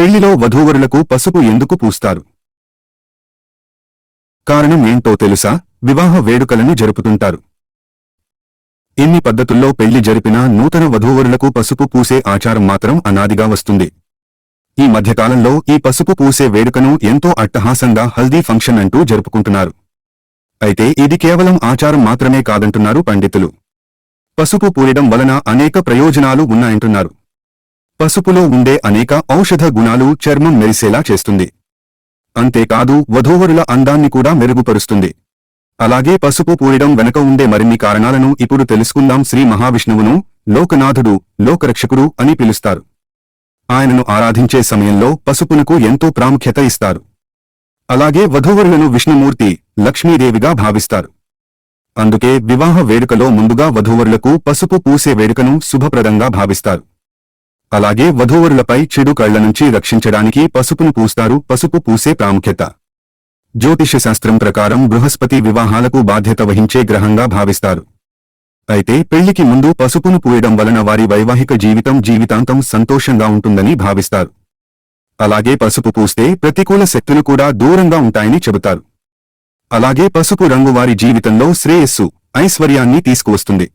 పెళ్ళిలో వధూవరులకు పసుపు ఎందుకు పూస్తారు? కారణం ఏంటో తెలుసా? వివాహ వేడుకలను జరుపుతుంటారు. ఎన్ని పద్ధతుల్లో పెళ్ళి జరిపినా నూతన వధూవరులకు పసుపు పూసే ఆచారం మాత్రం అనాదిగా వస్తుంది. ఈ మధ్యకాలంలో ఈ పసుపు పూసే వేడుకను ఎంతో అట్టహాసంగా హల్దీ ఫంక్షన్ అంటూ జరుపుకుంటున్నారు. అయితే ఇది కేవలం ఆచారం మాత్రమే కాదంటున్నారు పండితులు. పసుపు పూయడం వలన అనేక ప్రయోజనాలు ఉన్నాయంటున్నారు. పసుపులో ఉండే అనేక ఔషధ గుణాలు చర్మం మెరిసేలా చేస్తుంది. అంతేకాదు వధూవరుల అందాన్ని కూడా మెరుగుపరుస్తుంది. అలాగే పసుపు పూయడం వెనక ఉండే మరిన్ని కారణాలను ఇప్పుడు తెలుసుకుందాం. శ్రీ మహావిష్ణువును లోకనాథుడు లోకరక్షకుడు అని పిలుస్తారు. ఆయనను ఆరాధించే సమయంలో పసుపునకు ఎంతో ప్రాముఖ్యత ఇస్తారు. అలాగే వధూవరులను విష్ణుమూర్తి లక్ష్మీదేవిగా భావిస్తారు. అందుకే వివాహ వేడుకలో ముందుగా వధూవరులకు పసుపు పూసే వేడుకను శుభప్రదంగా భావిస్తారు. అలాగే వధూవరులపై చెడు కళ్ళ నుంచి రక్షించడానికి పసుపును పూస్తారు. పసుపు పూసే ప్రాముఖ్యత. జ్యోతిష శాస్త్రం ప్రకారం బృహస్పతి వివాహాలకు బాధ్యత వహించే గ్రహంగా భావిస్తారు. అయితే పెళ్ళికి ముందు పసుపును పూయడం వలన వారి వైవాహిక జీవితం జీవితాంతం సంతోషంగా ఉంటుందని భావిస్తారు. అలాగే పసుపు పూస్తే ప్రతికూల శక్తులు కూడా దూరంగా ఉంటాయని చెబుతారు. అలాగే పసుపు రంగు వారి జీవితంలో శ్రేయస్సు ఐశ్వర్యాన్ని తీసుకువస్తుంది.